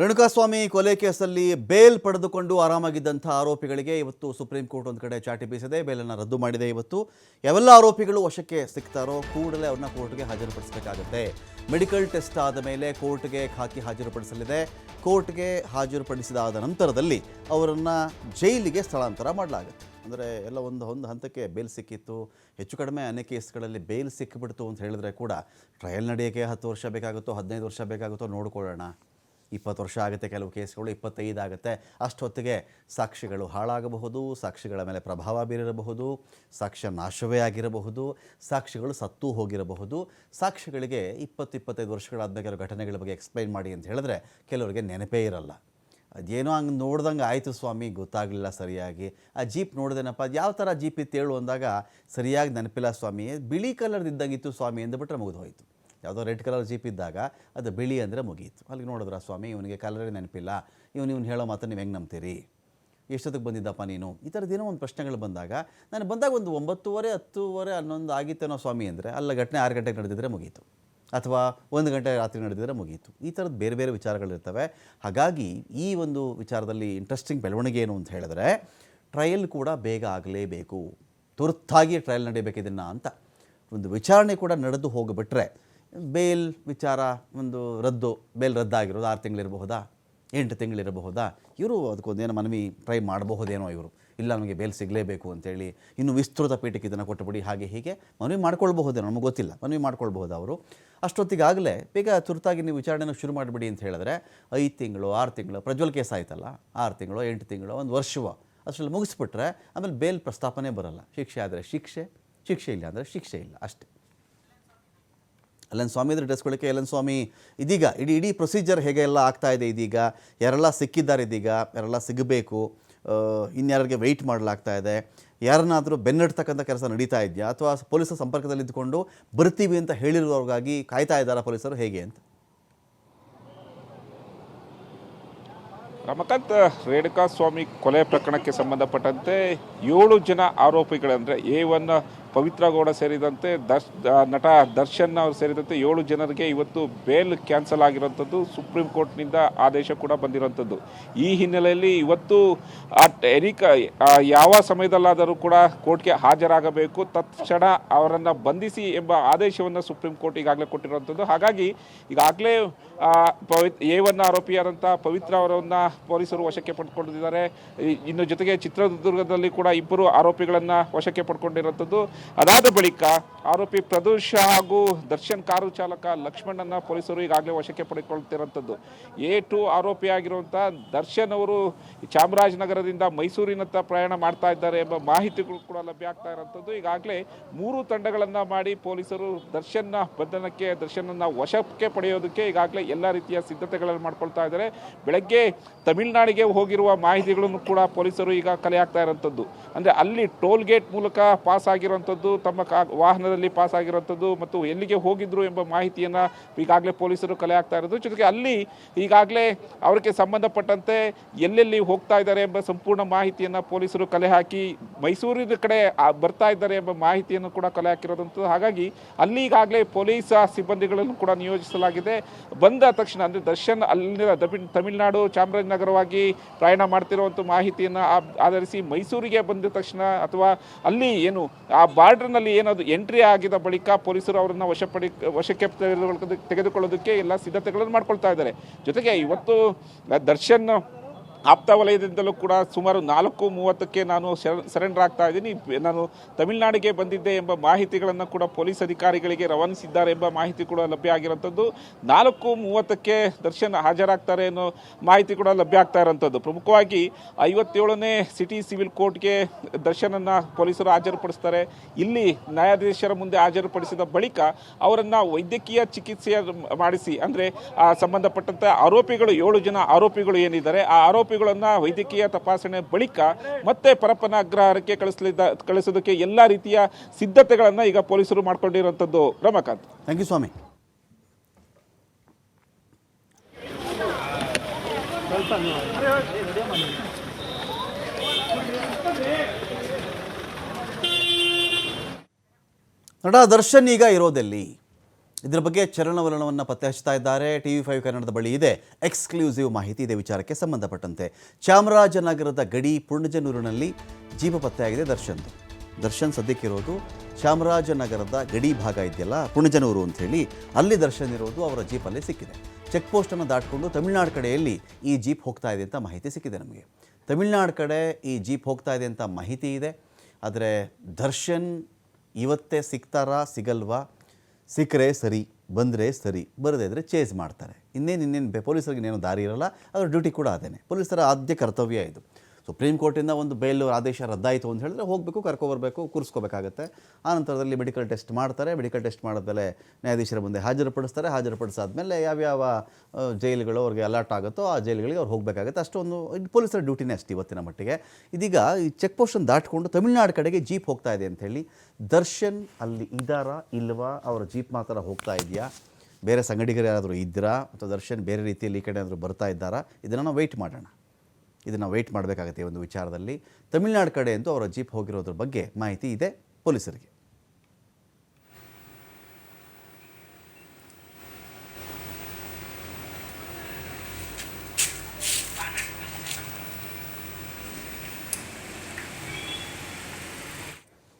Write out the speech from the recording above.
ರೇಣುಕಾಸ್ವಾಮಿ ಕೊಲೆ ಕೇಸಲ್ಲಿ ಬೇಲ್ ಪಡೆದುಕೊಂಡು ಆರಾಮಾಗಿದ್ದಂಥ ಆರೋಪಿಗಳಿಗೆ ಇವತ್ತು ಸುಪ್ರೀಂ ಕೋರ್ಟ್ ಒಂದು ಕಡೆ ಚಾಟಿ ಬೀಸಿದೆ. ಬೇಲನ್ನು ರದ್ದು ಮಾಡಿದೆ ಇವತ್ತು. ಯಾವೆಲ್ಲ ಆರೋಪಿಗಳು ವಶಕ್ಕೆ ಸಿಗ್ತಾರೋ ಕೂಡಲೇ ಅವ್ರನ್ನ ಕೋರ್ಟ್ಗೆ ಹಾಜರುಪಡಿಸಬೇಕಾಗುತ್ತೆ. ಮೆಡಿಕಲ್ ಟೆಸ್ಟ್ ಆದ ಮೇಲೆ ಕೋರ್ಟ್ಗೆ ಹಾಕಿ ಹಾಜರುಪಡಿಸಲಿದೆ. ಕೋರ್ಟ್ಗೆ ಹಾಜರುಪಡಿಸಿದಾದ ನಂತರದಲ್ಲಿ ಅವರನ್ನು ಜೈಲಿಗೆ ಸ್ಥಳಾಂತರ ಮಾಡಲಾಗುತ್ತೆ. ಅಂದರೆ ಎಲ್ಲ ಒಂದು ಒಂದು ಹಂತಕ್ಕೆ ಬೇಲ್ ಸಿಕ್ಕಿತ್ತು. ಹೆಚ್ಚು ಕಡಿಮೆ ಅನೇಕ ಕೇಸ್ಗಳಲ್ಲಿ ಬೇಲ್ ಸಿಕ್ಕಿಬಿಡ್ತು ಅಂತ ಹೇಳಿದ್ರೆ ಕೂಡ ಟ್ರಯಲ್ ನಡೆಯೋಕ್ಕೆ ಹತ್ತು ವರ್ಷ ಬೇಕಾಗುತ್ತೋ, ಹದಿನೈದು ವರ್ಷ ಬೇಕಾಗುತ್ತೋ ನೋಡ್ಕೊಳ್ಳೋಣ. ಇಪ್ಪತ್ತು ವರ್ಷ ಆಗುತ್ತೆ, ಕೆಲವು ಕೇಸ್ಗಳು ಇಪ್ಪತ್ತೈದು ಆಗುತ್ತೆ. ಅಷ್ಟೊತ್ತಿಗೆ ಸಾಕ್ಷಿಗಳು ಹಾಳಾಗಬಹುದು, ಸಾಕ್ಷಿಗಳ ಮೇಲೆ ಪ್ರಭಾವ ಬೀರಿರಬಹುದು, ಸಾಕ್ಷ್ಯ ನಾಶವೇ ಆಗಿರಬಹುದು, ಸಾಕ್ಷಿಗಳು ಸತ್ತು ಹೋಗಿರಬಹುದು. ಸಾಕ್ಷಿಗಳಿಗೆ ಇಪ್ಪತ್ತು ಇಪ್ಪತ್ತೈದು ವರ್ಷಗಳಾದ್ಮೇಲೆ ಕೆಲವು ಘಟನೆಗಳ ಬಗ್ಗೆ ಎಕ್ಸ್ಪ್ಲೈನ್ ಮಾಡಿ ಅಂತ ಹೇಳಿದ್ರೆ ಕೆಲವರಿಗೆ ನೆನಪೇ ಇರಲ್ಲ. ಅದೇನೋ ಹಂಗೆ ನೋಡ್ದಂಗೆ ಆಯಿತು ಸ್ವಾಮಿ, ಗೊತ್ತಾಗಲಿಲ್ಲ ಸರಿಯಾಗಿ. ಆ ಜೀಪ್ ನೋಡಿದೆನಪ್ಪ, ಅದು ಯಾವ ಥರ ಜೀಪ್ ಇತ್ತು ಹೇಳು ಅಂದಾಗ, ಸರಿಯಾಗಿ ನೆನಪಿಲ್ಲ ಸ್ವಾಮಿ, ಬಿಳಿ ಕಲರ್ದು ಇದ್ದಂಗಿತ್ತು ಸ್ವಾಮಿ ಅಂದ್ಬಿಟ್ರೆ ಮುಗಿದು ಹೋಯಿತು. ಯಾವುದೋ ರೆಡ್ ಕಲರ್ ಜೀಪ್ ಇದ್ದಾಗ ಅದು ಬಿಳಿ ಅಂದರೆ ಮುಗೀತು. ಅಲ್ಲಿಗೆ ನೋಡಿದ್ರ ಸ್ವಾಮಿ, ಇವನಿಗೆ ಕಲರೇ ನೆನಪಿಲ್ಲ. ಇವನು, ಇವ್ನು ಹೇಳೋ ಮಾತ್ರ ನೀವು ಹೆಂಗೆ ನಂಬ್ತೀರಿ? ಎಷ್ಟೊತ್ತಿಗೆ ಬಂದಿದ್ದಪ್ಪ ನೀನು? ಈ ಥರದ್ದು ಏನೋ ಒಂದು ಪ್ರಶ್ನೆಗಳು ಬಂದಾಗ, ನಾನು ಬಂದಾಗ ಒಂದು ಒಂಬತ್ತುವರೆ, ಹತ್ತುವರೆ, ಹನ್ನೊಂದು ಆಗಿತ್ತೇನೋ ಸ್ವಾಮಿ ಅಂದರೆ, ಅಲ್ಲ, ಘಟನೆ ಆರು ಗಂಟೆಗೆ ನಡೆದಿದ್ರೆ ಮುಗೀತು. ಅಥವಾ ಒಂದು ಗಂಟೆ ರಾತ್ರಿ ನಡೆದಿದ್ರೆ ಮುಗೀತು. ಈ ಥರದ್ದು ಬೇರೆ ಬೇರೆ ವಿಚಾರಗಳಿರ್ತವೆ ಹಾಗಾಗಿ ಈ ಒಂದು ವಿಚಾರದಲ್ಲಿ ಇಂಟ್ರೆಸ್ಟಿಂಗ್ ಬೆಳವಣಿಗೆ ಏನು ಅಂತ ಹೇಳಿದ್ರೆ ಟ್ರಯಲ್ ಕೂಡ ಬೇಗ ಆಗಲೇಬೇಕು. ತುರ್ತಾಗಿ ಟ್ರಯಲ್ ನಡೀಬೇಕಿದ್ದನ್ನು ಅಂತ. ಒಂದು ವಿಚಾರಣೆ ಕೂಡ ನಡೆದು ಹೋಗಿಬಿಟ್ರೆ ಬೇಲ್ ವಿಚಾರ ಒಂದು ರದ್ದು, ಬೇಲ್ ರದ್ದಾಗಿರೋದು ಆರು ತಿಂಗಳಿರಬಹುದಾ? ಎಂಟು ತಿಂಗಳಿರಬಹುದಾ? ಇವರು ಅದಕ್ಕೊಂದೇನು ಮನವಿ ಟ್ರೈ ಮಾಡಬಹುದೇನೋ ಇವರು. ಇಲ್ಲ, ನಮಗೆ ಬೇಲ್ ಸಿಗಲೇಬೇಕು ಅಂತೇಳಿ ಇನ್ನು ವಿಸ್ತೃತ ಪೀಠಕ್ಕೆ ಇದನ್ನು ಕೊಟ್ಟುಬಿಡಿ, ಹಾಗೆ ಹೀಗೆ ಮನವಿ ಮಾಡ್ಕೊಳ್ಬಹುದೇನೋ ನಮಗೆ ಗೊತ್ತಿಲ್ಲ. ಮನವಿ ಮಾಡ್ಕೊಳ್ಬಹುದು ಅವರು? ಅಷ್ಟೊತ್ತಿಗಾಗಲೇ ಬೇಗ ತುರ್ತಾಗಿ ನೀವು ವಿಚಾರಣೆನ ಶುರು ಮಾಡಿಬಿಡಿ ಅಂತ ಹೇಳಿದ್ರೆ ಐದು ತಿಂಗಳು, ಆರು ತಿಂಗಳು, ಪ್ರಜ್ವಲ್ ಕೇಸ್ ಆಯ್ತಲ್ಲ, ಆರು ತಿಂಗಳು, ಎಂಟು ತಿಂಗಳು, ಒಂದು ವರ್ಷವ ಅಷ್ಟರಲ್ಲಿ ಮುಗಿಸ್ಬಿಟ್ರೆ ಆಮೇಲೆ ಬೇಲ್ ಪ್ರಸ್ತಾಪನೆ ಬರಲ್ಲ. ಶಿಕ್ಷೆ ಆದರೆ ಶಿಕ್ಷೆ ಶಿಕ್ಷೆ ಇಲ್ಲ ಅಂದರೆ ಶಿಕ್ಷೆ ಇಲ್ಲ, ಅಷ್ಟೇ. ಅಲ್ಲನ್ ಸ್ವಾಮಿ ಇದ್ರೆ ಡ್ರೆಸ್ಕೊಳ್ಳೋಕ್ಕೆ ಎಲ್ಲನ್ ಸ್ವಾಮಿ ಇದೀಗ ಇಡೀ ಇಡೀ ಪ್ರೊಸೀಜರ್ ಹೇಗೆ ಎಲ್ಲ ಆಗ್ತಾ ಇದೆ ಇದೀಗ? ಯಾರೆಲ್ಲ ಸಿಕ್ಕಿದ್ದಾರೆ ಇದೀಗ? ಯಾರೆಲ್ಲ ಸಿಗಬೇಕು? ಇನ್ಯಾರಿಗೆ ವೆಯ್ಟ್ ಮಾಡಲಾಗ್ತಾ ಇದೆ? ಯಾರನ್ನಾದರೂ ಬೆನ್ನಡ್ತಕ್ಕಂಥ ಕೆಲಸ ನಡೀತಾ ಇದೆಯಾ? ಅಥವಾ ಪೊಲೀಸರ ಸಂಪರ್ಕದಲ್ಲಿ ಇದ್ದುಕೊಂಡು ಬರ್ತೀವಿ ಅಂತ ಹೇಳಿರೋರಿಗಾಗಿ ಕಾಯ್ತಾ ಇದ್ದಾರಾ ಪೊಲೀಸರು? ಹೇಗೆ ಅಂತ? ರಮಕಾಂತ್ ರೇಣುಕಾ ಸ್ವಾಮಿ ಕೊಲೆ ಪ್ರಕರಣಕ್ಕೆ ಸಂಬಂಧಪಟ್ಟಂತೆ ಏಳು ಜನ ಆರೋಪಿಗಳಂದರೆ ಎ ಒನ್ ಪವಿತ್ರ ಗೌಡ ಸೇರಿದಂತೆ ದರ್ಶ್ ನಟ ದರ್ಶನ್ ಅವರು ಸೇರಿದಂತೆ ಏಳು ಜನರಿಗೆ ಇವತ್ತು ಬೇಲ್ ಕ್ಯಾನ್ಸಲ್ ಆಗಿರುವಂಥದ್ದು ಸುಪ್ರೀಂ ಕೋರ್ಟ್ನಿಂದ ಆದೇಶ ಕೂಡ ಬಂದಿರುವಂಥದ್ದು. ಈ ಹಿನ್ನೆಲೆಯಲ್ಲಿ ಇವತ್ತು ಆ, ಯಾವ ಸಮಯದಲ್ಲಾದರೂ ಕೂಡ ಕೋರ್ಟ್ಗೆ ಹಾಜರಾಗಬೇಕು. ತತ್ಕ್ಷಣ ಅವರನ್ನು ಬಂಧಿಸಿ ಎಂಬ ಆದೇಶವನ್ನು ಸುಪ್ರೀಂ ಕೋರ್ಟ್ ಈಗಾಗಲೇ ಕೊಟ್ಟಿರುವಂಥದ್ದು. ಹಾಗಾಗಿ ಈಗಾಗಲೇ ಪವಿತ್ ಎ ಒನ್ ಆರೋಪಿಯಾದಂಥ ಪವಿತ್ರ ಅವರನ್ನು ಪೊಲೀಸರು ವಶಕ್ಕೆ ಪಡ್ಕೊಂಡಿದ್ದಾರೆ. ಇನ್ನು ಜೊತೆಗೆ ಚಿತ್ರದುರ್ಗದಲ್ಲಿ ಕೂಡ ಇಬ್ಬರು ಆರೋಪಿಗಳನ್ನು ವಶಕ್ಕೆ ಪಡ್ಕೊಂಡಿರುವಂಥದ್ದು. ಅದಾದ ಬಳಿಕ ಆರೋಪಿ ಪ್ರದೋಷ ಹಾಗೂ ದರ್ಶನ್ ಕಾರು ಚಾಲಕ ಲಕ್ಷ್ಮಣನ ಪೊಲೀಸರು ಈಗಾಗಲೇ ವಶಕ್ಕೆ ಪಡೆದುಕೊಳ್ತಿರುವಂಥದ್ದು ಎ ಟು ಆರೋಪಿಯಾಗಿರುವಂಥ ದರ್ಶನ್ ಅವರು ಚಾಮರಾಜನಗರದಿಂದ ಮೈಸೂರಿನತ್ತ ಪ್ರಯಾಣ ಮಾಡ್ತಾ ಇದ್ದಾರೆ ಎಂಬ ಮಾಹಿತಿಗಳು ಕೂಡ ಲಭ್ಯ ಆಗ್ತಾ ಇರುವಂಥದ್ದು. ಈಗಾಗಲೇ ಮೂರು ತಂಡಗಳನ್ನು ಮಾಡಿ ಪೊಲೀಸರು ದರ್ಶನ್ನ ಬಂಧನಕ್ಕೆ, ದರ್ಶನನ್ನು ವಶಕ್ಕೆ ಪಡೆಯೋದಕ್ಕೆ ಈಗಾಗಲೇ ಎಲ್ಲ ರೀತಿಯ ಸಿದ್ಧತೆಗಳನ್ನು ಮಾಡ್ಕೊಳ್ತಾ ಇದ್ದಾರೆ. ಬೆಳಗ್ಗೆ ತಮಿಳುನಾಡಿಗೆ ಹೋಗಿರುವ ಮಾಹಿತಿಗಳನ್ನು ಕೂಡ ಪೊಲೀಸರು ಈಗ ಕಲೆ ಆಗ್ತಾ ಇರುವಂಥದ್ದು. ಅಂದರೆ ಅಲ್ಲಿ ಟೋಲ್ ಗೇಟ್ ಮೂಲಕ ಪಾಸ್ ಆಗಿರುವಂಥದ್ದು ತಮ್ಮ ಕಾ, ವಾಹನದಲ್ಲಿ ಪಾಸ್ ಆಗಿರುವಂಥದ್ದು ಮತ್ತು ಎಲ್ಲಿಗೆ ಹೋಗಿದ್ರು ಎಂಬ ಮಾಹಿತಿಯನ್ನು ಈಗಾಗಲೇ ಪೊಲೀಸರು ಕಲೆ ಆಗ್ತಾ ಇರೋದು. ಜೊತೆಗೆ ಅಲ್ಲಿ ಈಗಾಗಲೇ ಅವರಿಗೆ ಸಂಬಂಧಪಟ್ಟಂತೆ ಎಲ್ಲೆಲ್ಲಿ ಹೋಗ್ತಾ ಇದ್ದಾರೆ ಎಂಬ ಸಂಪೂರ್ಣ ಮಾಹಿತಿಯನ್ನು ಪೊಲೀಸರು ಕಲೆ ಹಾಕಿ ಮೈಸೂರಿನ ಕಡೆ ಬರ್ತಾ ಇದ್ದಾರೆ ಎಂಬ ಮಾಹಿತಿಯನ್ನು ಕೂಡ ಕಲೆ ಹಾಕಿರೋದಂಥದ್ದು ಹಾಗಾಗಿ ಅಲ್ಲಿ ಈಗಾಗಲೇ ಪೊಲೀಸ್ ಸಿಬ್ಬಂದಿಗಳನ್ನು ಕೂಡ ನಿಯೋಜಿಸಲಾಗಿದೆ. ಬಂದ ತಕ್ಷಣ, ಅಂದರೆ ದರ್ಶನ್ ಅಲ್ಲಿನ ತಮಿಳುನಾಡು ಚಾಮರಾಜನಗರವಾಗಿ ಪ್ರಯಾಣ ಮಾಡ್ತಿರುವಂಥ ಮಾಹಿತಿಯನ್ನು ಆಧರಿಸಿ ಮೈಸೂರಿಗೆ ಬಂದ ತಕ್ಷಣ ಅಥವಾ ಅಲ್ಲಿ ಏನು, ಆ ಬಾರ್ಡರ್ನಲ್ಲಿ ಏನದು ಎಂಟ್ರಿ ಆಗಿದ ಬಳಿಕ ಪೊಲೀಸರು ಅವರನ್ನು ವಶಪಡಿ, ವಶಕ್ಕೆ ತೆಗೆದುಕೊಳ್ಳೋದಕ್ಕೆ ತೆಗೆದುಕೊಳ್ಳೋದಕ್ಕೆ ಎಲ್ಲ ಸಿದ್ಧತೆಗಳನ್ನು ಮಾಡ್ಕೊಳ್ತಾ ಇದ್ದಾರೆ. ಜೊತೆಗೆ ಇವತ್ತು ದರ್ಶನ್ ಆಪ್ತ ವಲಯದಿಂದಲೂ ಕೂಡ ಸುಮಾರು ನಾಲ್ಕು ಮೂವತ್ತಕ್ಕೆ ನಾನು ಸರೆಂಡರ್ ಆಗ್ತಾ ಇದ್ದೀನಿ. ನಾನು ತಮಿಳುನಾಡಿಗೆ ಬಂದಿದ್ದೆ ಎಂಬ ಮಾಹಿತಿಗಳನ್ನು ಕೂಡ ಪೊಲೀಸ್ ಅಧಿಕಾರಿಗಳಿಗೆ ರವಾನಿಸಿದ್ದಾರೆ ಎಂಬ ಮಾಹಿತಿ ಕೂಡ ಲಭ್ಯ ಆಗಿರೋಂಥದ್ದು ನಾಲ್ಕು ಮೂವತ್ತಕ್ಕೆ ದರ್ಶನ್ ಹಾಜರಾಗ್ತಾರೆ ಅನ್ನೋ ಮಾಹಿತಿ ಕೂಡ ಲಭ್ಯ ಆಗ್ತಾ ಇರೋಂಥದ್ದು ಪ್ರಮುಖವಾಗಿ ಐವತ್ತೇಳನೇ ಸಿಟಿ ಸಿವಿಲ್ ಕೋರ್ಟ್ಗೆ ದರ್ಶನನ್ನು ಪೊಲೀಸರು ಹಾಜರುಪಡಿಸ್ತಾರೆ. ಇಲ್ಲಿ ನ್ಯಾಯಾಧೀಶರ ಮುಂದೆ ಹಾಜರುಪಡಿಸಿದ ಬಳಿಕ ಅವರನ್ನು ವೈದ್ಯಕೀಯ ಚಿಕಿತ್ಸೆ ಮಾಡಿಸಿ, ಅಂದರೆ ಸಂಬಂಧಪಟ್ಟಂಥ ಆರೋಪಿಗಳು, ಏಳು ಜನ ಆರೋಪಿಗಳು ಏನಿದ್ದಾರೆ, ಆ ಆರೋಪಿಗಳನ್ನು ವೈದ್ಯಕೀಯ ತಪಾಸಣೆ ಬಳಿಕ ಮತ್ತೆ ಪರಪ್ಪನ ಅಗ್ರಹಾರಕ್ಕೆ ಕಳಿಸಲಿದ್ದ, ಕಳಿಸೋದಕ್ಕೆ ಎಲ್ಲ ರೀತಿಯ ಸಿದ್ಧತೆಗಳನ್ನು ಈಗ ಪೊಲೀಸರು ಮಾಡಿಕೊಂಡಿರುವಂಥದ್ದು. ರಮಾಕಾಂತ್. ಥ್ಯಾಂಕ್ ಯು ಸ್ವಾಮಿ. ನಟ ದರ್ಶನ್ ಈಗ ಇರೋದೆಲ್ಲಿ? ಇದರ ಬಗ್ಗೆ ಚಲನವಲನವನ್ನು ಪತ್ತೆ ಹಚ್ತಾ ಇದ್ದಾರೆ. ಟಿ ವಿ ಫೈವ್ ಕನ್ನಡದ ಬಳಿ ಇದೆ. ಎಕ್ಸ್ಕ್ಲೂಸಿವ್ ಮಾಹಿತಿ ಇದೆ ವಿಚಾರಕ್ಕೆ ಸಂಬಂಧಪಟ್ಟಂತೆ. ಚಾಮರಾಜನಗರದ ಗಡಿ ಪುಣಜನೂರಿನಲ್ಲಿ ಜೀವ ಪತ್ತೆಯಾಗಿದೆ ದರ್ಶನ್. ದರ್ಶನ್ ಸದ್ಯಕ್ಕಿರೋದು ಚಾಮರಾಜನಗರದ ಗಡಿ ಭಾಗ ಇದೆಯಲ್ಲ ಪುಣಜನೂರು ಅಂಥೇಳಿ ಅಲ್ಲಿ ದರ್ಶನ್ ಇರೋದು ಅವರ ಜೀಪಲ್ಲಿ ಸಿಕ್ಕಿದೆ. ಚೆಕ್ ಪೋಸ್ಟನ್ನು ದಾಟಿಕೊಂಡು ತಮಿಳುನಾಡು ಕಡೆಯಲ್ಲಿ ಈ ಜೀಪ್ ಹೋಗ್ತಾ ಇದೆ ಅಂತ ಮಾಹಿತಿ ಸಿಕ್ಕಿದೆ ನಮಗೆ. ತಮಿಳುನಾಡು ಕಡೆ ಈ ಜೀಪ್ ಹೋಗ್ತಾ ಇದೆ ಅಂತ ಮಾಹಿತಿ ಇದೆ. ಆದರೆ ದರ್ಶನ್ ಇವತ್ತೇ ಸಿಗ್ತಾರಾ, ಸಿಗಲ್ವಾ? ಸಿಕ್ಕರೆ ಸರಿ, ಬಂದರೆ ಸರಿ, ಬರದೇ ಇದ್ದರೆ ಚೇಸ್ ಮಾಡ್ತಾರೆ. ಇನ್ನೇನು ಇನ್ನೇನು ಪೊಲೀಸರಿಗೆ ಇನ್ನೇನು ದಾರಿ ಇರಲ್ಲ, ಅದರ ಡ್ಯೂಟಿ ಕೂಡ ಅದೇನೆ. ಪೊಲೀಸರ ಆದ್ಯ ಕರ್ತವ್ಯ ಇದು. ಸುಪ್ರೀಂ ಕೋರ್ಟಿಂದ ಒಂದು ಬೇಲ್ ಆದೇಶ ರದ್ದಾಯಿತು ಅಂತ ಹೇಳಿದ್ರೆ ಹೋಗಬೇಕು, ಕರ್ಕೊಬರ್ಬೇಕು, ಕೂರಿಸ್ಕೋಬೇಕಾಗತ್ತೆ. ಆ ನಂತರದಲ್ಲಿ ಮೆಡಿಕಲ್ ಟೆಸ್ಟ್ ಮಾಡ್ತಾರೆ. ಮೆಡಿಕಲ್ ಟೆಸ್ಟ್ ಮಾಡಿದ್ಮೇಲೆ ನ್ಯಾಯಾಧೀಶರ ಮುಂದೆ ಹಾಜರುಪಡಿಸ್ತಾರೆ. ಹಾಜರುಪಡಿಸಾದ್ಮೇಲೆ ಯಾವ್ಯಾವ ಜೈಲುಗಳು ಅವ್ರಿಗೆ ಅಲರ್ಟ್ ಆಗುತ್ತೋ ಆ ಜೈಲುಗಳಿಗೆ ಅವ್ರು ಹೋಗಬೇಕಾಗುತ್ತೆ. ಅಷ್ಟೊಂದು ಪೊಲೀಸರ ಡ್ಯೂಟಿನೇ ಅಷ್ಟು ಇವತ್ತಿನ ಮಟ್ಟಿಗೆ. ಇದೀಗ ಈ ಚೆಕ್ ಪೋಸ್ಟನ್ನು ದಾಟಿಕೊಂಡು ತಮಿಳುನಾಡು ಕಡೆಗೆ ಜೀಪ್ ಹೋಗ್ತಾ ಇದೆ ಅಂಥೇಳಿ ದರ್ಶನ್ ಅಲ್ಲಿ ಇದ್ದಾರಾ ಇಲ್ವಾ? ಅವರ ಜೀಪ್ ಮಾತ್ರ ಹೋಗ್ತಾ ಇದೆಯಾ? ಬೇರೆ ಸಂಗಡಿಗರು ಯಾರಾದರೂ ಇದ್ದೀರಾ? ಅಥವಾ ದರ್ಶನ್ ಬೇರೆ ರೀತಿಯಲ್ಲಿ ಈ ಕಡೆ ಆದರೂ ಬರ್ತಾ ಇದ್ದಾರಾ? ಇದನ್ನು ನಾವು ವೆಯ್ಟ್ ಮಾಡೋಣ. ಇದನ್ನು ವೆಯ್ಟ್ ಮಾಡಬೇಕಾಗುತ್ತೆ ಒಂದು ವಿಚಾರದಲ್ಲಿ. ತಮಿಳುನಾಡು ಕಡೆ ಅಂತೂ ಅವರ ಜೀಪ್ ಹೋಗಿರೋದ್ರ ಬಗ್ಗೆ ಮಾಹಿತಿ ಇದೆ. ಪೊಲೀಸರಿಗೆ.